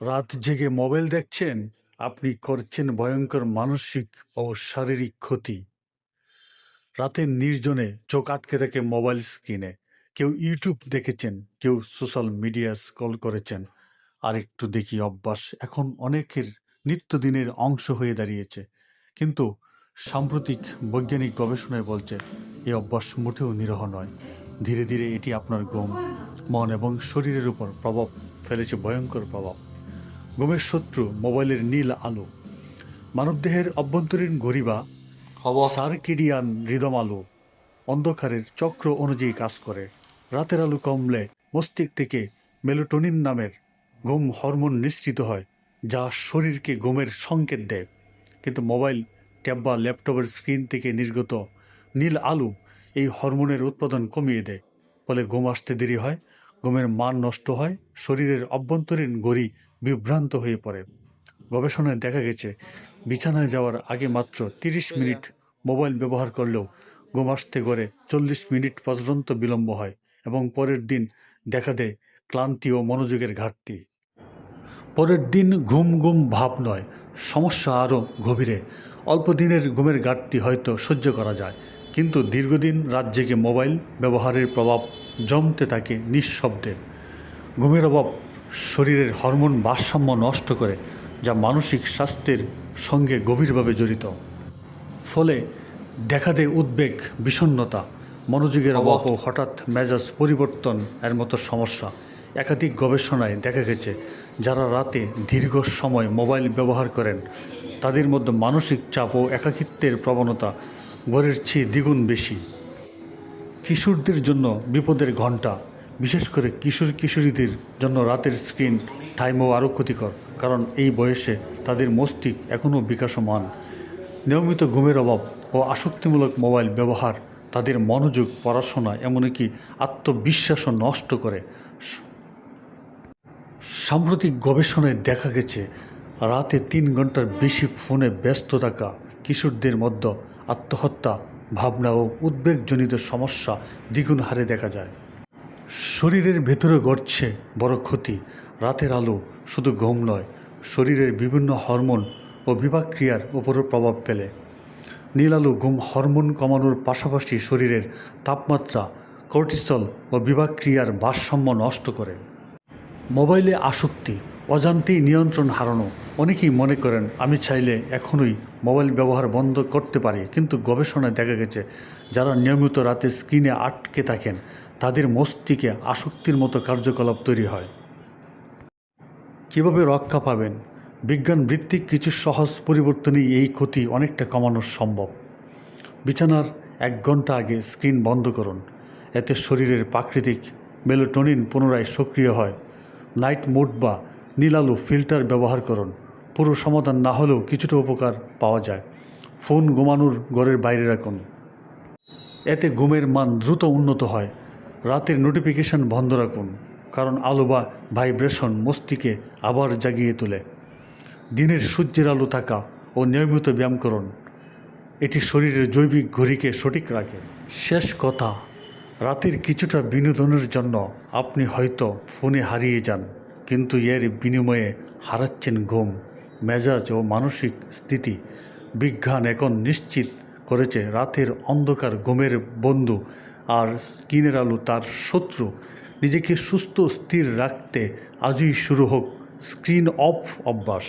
রাত জেগে মোবাইল দেখছেন, আপনি করছেন ভয়ঙ্কর মানসিক ও শারীরিক ক্ষতি। রাতে নির্জনে চোখ আটকে থাকে মোবাইল স্ক্রিনে। কেউ ইউটিউব দেখেছেন, কেউ সোশ্যাল মিডিয়া স্ক্রল করেছেন। আর একটু দেখি অভ্যাস, এখন অনেকের নিত্যদিনের অংশ হয়ে দাঁড়িয়েছে। কিন্তু সাম্প্রতিক বৈজ্ঞানিক গবেষণায় বলছে এই অভ্যাস মোটেও নিরহ নয়। ধীরে ধীরে এটি আপনার ঘুম, মন এবং শরীরের উপর প্রভাব ফেলেছে, ভয়ঙ্কর প্রভাব। ঘুমের শত্রু মোবাইলের নীল আলো। মানবদেহের অভ্যন্তরীণ ঘড়িবা সার্কিডিয়ান রিদম আলো। অন্ধকারের চক্র অনুযায়ী কাজ করে। রাতের আলো কমলে মস্তিষ্ক থেকে মেলোটোনিন নামের ঘুম হরমোন নিঃসৃত হয় যা শরীরকে ঘুমের সংকেত দেয়। কিন্তু মোবাইল ট্যাব বা ল্যাপটপের স্ক্রিন থেকে নির্গত নীল আলো এই হরমোনের উৎপাদন কমিয়ে দেয়। ফলে ঘুম আসতে দেরি হয় ঘুমের মান নষ্ট হয় শরীরের অভ্যন্তরীণ গড়ি বিভ্রান্ত হয়ে পড়ে। গবেষণায় দেখা গেছে, বিছানায় যাওয়ার আগে মাত্র তিরিশ মিনিট মোবাইল ব্যবহার করলেও ঘুম আসতে গড়ে চল্লিশ মিনিট পর্যন্ত বিলম্ব হয় এবং পরের দিন দেখা দেয় ক্লান্তি ও মনোযোগের ঘাটতি। পরের দিন ঘুম ঘুম ভাব নয়, সমস্যা আরও গভীরে। অল্প দিনের ঘুমের ঘাটতি হয়তো সহ্য করা যায়, কিন্তু দীর্ঘদিন রাত জেগে মোবাইল ব্যবহারের প্রভাব জমতে থাকে নিঃশব্দে। ঘুমের অভাব শরীরের হরমোন ভারসাম্য নষ্ট করে যা মানসিক স্বাস্থ্যের সঙ্গে গভীরভাবে জড়িত। ফলে দেখা দেয় উদ্বেগ বিষণ্ণতা মনোযোগের অভাব ও হঠাৎ মেজাজ পরিবর্তন এর মতো সমস্যা। একাধিক গবেষণায় দেখা গেছে যারা রাতে দীর্ঘ সময় মোবাইল ব্যবহার করেন তাদের মধ্যে মানসিক চাপ ও একাকিত্বের প্রবণতা গড়ের চেয়ে দ্বিগুণ বেশি। কিশোরদের জন্য বিপদের ঘণ্টা বিশেষ করে কিশোর কিশোরীদের জন্য রাতের স্ক্রিন টাইমও আরও ক্ষতিকর, কারণ এই বয়সে তাদের মস্তিষ্ক এখনও বিকাশমান। নিয়মিত ঘুমের অভাব ও আসক্তিমূলক মোবাইল ব্যবহার তাদের মনোযোগ, পড়াশোনা এমনকি আত্মবিশ্বাসও নষ্ট করে। সাম্প্রতিক গবেষণায় দেখা গেছে, রাতে তিন ঘণ্টার বেশি ফোনে ব্যস্ত থাকা কিশোরদের মধ্যে আত্মহত্যা, ভাবনা ও উদ্বেগজনিত সমস্যা দ্বিগুণ হারে দেখা যায়। শরীরের ভেতরে ঘটছে বড় ক্ষতি, রাতের আলো শুধু ঘুম নয়, শরীরের বিভিন্ন হরমোন ও বিপাকক্রিয়ার ওপরও প্রভাব ফেলে। নীল আলো ঘুম হরমোন কমানোর পাশাপাশি শরীরের তাপমাত্রা, কর্টিসল ও বিপাকক্রিয়ার ভারসাম্য নষ্ট করে। মোবাইলে আসক্তি অজান্তেই নিয়ন্ত্রণ হারানো। অনেকেই মনে করেন, আমি চাইলে এখনই মোবাইল ব্যবহার বন্ধ করতে পারি। কিন্তু গবেষণায় দেখা গেছে, যারা নিয়মিত রাতে স্ক্রিনে আটকে থাকেন, তাদের মস্তিষ্কে আসক্তির মতো কার্যকলাপ তৈরি হয়। কীভাবে রক্ষা পাবেন? বিজ্ঞান ভিত্তিক কিছু সহজ পরিবর্তনেই এই ক্ষতি অনেকটা কমানো সম্ভব। বিছানার এক ঘণ্টা আগে স্ক্রিন বন্ধ করুন। এতে শরীরের প্রাকৃতিক মেলোটোনিন পুনরায় সক্রিয় হয়। নাইট মোড বা নীলালু ফিল্টার ব্যবহার করুন। পুরো সমাধান না হলেও কিছুটা উপকার পাওয়া যায়। ফোন ঘুমানোর ঘরের বাইরে রাখুন। এতে ঘুমের মান দ্রুত উন্নত হয়। রাতের নোটিফিকেশন বন্ধ রাখুন, কারণ আলো বা ভাইব্রেশন মস্তিকে আবার জাগিয়ে তোলে। দিনের সূর্যের আলো থাকা ও নিয়মিত ব্যায়াম করুন। এটি শরীরের জৈবিক ঘড়িকে সঠিক রাখে। শেষ কথা, রাতের কিছুটা বিনোদনের জন্য আপনি হয়তো ফোনে হারিয়ে যান। কিন্তু এর বিনিময়ে হারাচ্ছেন ঘুম, মেজাজ ও মানসিক স্থিতি। বিজ্ঞান এখন নিশ্চিত করেছে রাতের অন্ধকার ঘুমের বন্ধু আর স্কিনের আলো তার শত্রু। নিজেকে সুস্থ স্থির রাখতে আজই শুরু হোক স্ক্রিন অফ অভ্যাস।